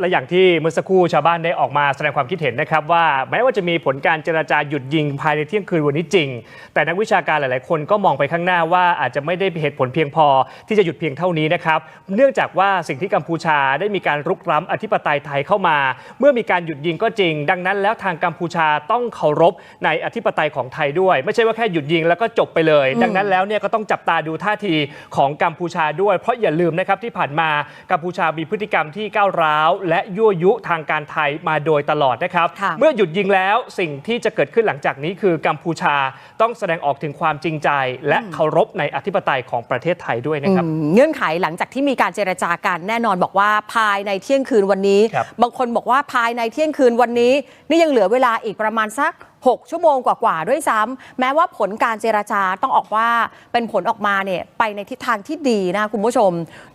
และอย่างที่เมื่อสักครู่ชาวบ้านได้ออกมาแสดงความคิดเห็นนะครับว่าแม้ว่าจะมีผลการเจรจาหยุดยิงภายในเที่ยงคืนวันนี้จริง แต่นักวิชาการหลาย ๆ คนก็มองไปข้างหน้าว่าอาจจะไม่ได้เหตุผลเพียงพอ ที่จะหยุดเพียงเท่านี้นะครับเนื่องจากว่าสิ่งที่กัมพูชาได้มีการรุกล้ำอธิปไตยไทยเข้ามา เมื่อมีการหยุดยิงก็จริง ดังนั้นแล้วทางกัมพูชาต้องเคารพในอธิปไตยของไทยด้วย ไม่ใช่ว่าแค่หยุดยิงแล้วก็จบไปเลย ดังนั้นแล้วเนี่ยก็ต้องจับตาดูท่าทีของกัมพูชาด้วย เพราะอย่าลืมนะครับที่ผ่านมากัมพูชามีพฤติกรรมที่ก้าวร้าวและยั่วยุทางการไทยมาโดยตลอดนะครับค่ะเมื่อหยุดยิงแล้วสิ่งที่จะเกิดขึ้นหลังจากนี้คือกัมพูชาต้องแสดงออกถึงความจริงใจ และเคารพในอธิปไตยของประเทศไทยด้วยนะครับอืมเงื่อนไขหลังจากที่มีการเจรจากันแน่นอนบอกว่าภายในเที่ยงคืนวันนี้ครับบางคนบอกว่าภายในเที่ยงคืนวันนี้ นี่ยังเหลือเวลาอีกประมาณสัก6 ชั่วโมงกว่าๆด้วยซ้ำแม้ว่าผลการเจรจาต้องออกว่าเป็นผลออกมาเนี่ยไปในทิศทางที่ดีนะคุณผู้ชม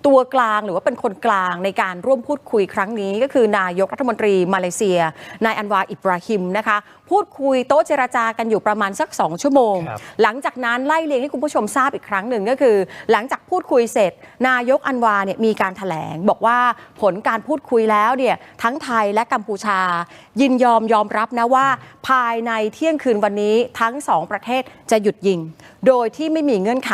ตัวกลางหรือว่าเป็นคนกลางในการร่วมพูดคุยครั้งนี้ ก็คือนายกรัฐมนตรีมาเลเซีย นายอันวาอิบราฮิมนะคะ พูดคุยโต๊ะเจรจากันอยู่ประมาณสัก 2 ชั่วโมงครับหลังจากนั้นไล่เรียงให้คุณผู้ชมทราบอีกครั้งหนึ่งก็คือ หลังจากพูดคุยเสร็จ นายกอันวาเนี่ยมีการถแถลง บอกว่าผลการพูดคุยแล้วเนี่ยทั้งไทยและกัมพูชา ยินยอมยอมรับนะว่า ภายในเที่ยงคืนวันนี้ทั้งสองประเทศจะหยุดยิง โดยที่ไม่มีเงื่อนไข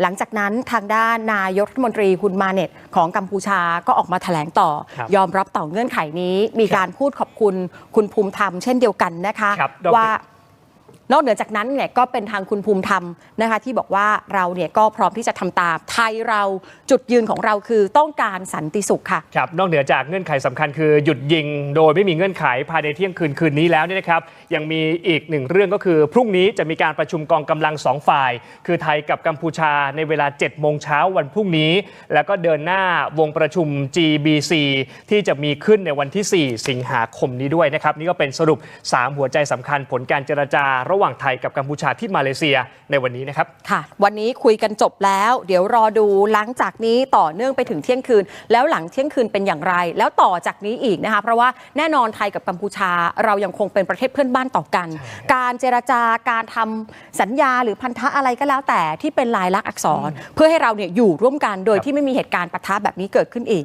หลังจากนั้นทางด้านนายกรัฐมนตรีคุณมาเน็ตของกัมพูชาก็ออกมาถแถลงต่อครับยอมรับต่อเงื่อนไขนี้ มีการพูดขอบคุณคุณภูมิธรรมเช่นเดียวกันนะคะครับดรว่า นอกเหนือจากนั้นเนี่ยก็เป็นทางคุณภูมิธรรมนะคะที่บอกว่าเราเนี่ยก็พร้อมที่จะทำตามไทยเราจุดยืนของเราคือต้องการสันติสุขค่ะครับนอกเหนือจากเงื่อนไขสำคัญคือหยุดยิงโดยไม่มีเงื่อนไขภายในเที่ยงคืนคืนนี้แล้วเนี่ยนะครับยังมีอีกหนึ่งเรื่องก็คือ พรุ่งนี้จะมีการประชุมกองกำลังสองฝ่าย คือไทยกับกัมพูชาในเวลา7โมงเช้าวันพรุ่งนี้ แล้วก็เดินหน้าวงประชุม GBC ที่จะมีขึ้นในวันที่ 4 สิงหาคมนี้ด้วยนะครับนี่ก็เป็นสรุป 3 หัวใจสำคัญผลการเจรจาระหว่างไทยกับกัมพูชาที่มาเลเซียในวันนี้นะครับค่ะ วันนี้คุยกันจบแล้ว เดี๋ยวรอดูหลังจากนี้ต่อเนื่องไปถึงเที่ยงคืน แล้วหลังเที่ยงคืนเป็นอย่างไร แล้วต่อจากนี้อีกนะคะเพราะว่าแน่นอนไทยกับกัมพูชาเรายังคงเป็นประเทศเพื่อนบ้านต่อกัน การเจรจาการทำสัญญาหรือพันธะอะไรก็แล้วแต่ที่เป็นลายลักษณ์อักษร เพื่อให้เราเนี่ยอยู่ร่วมกันโดยที่ไม่มีเหตุการณ์ปะทะแบบนี้เกิดขึ้นอีก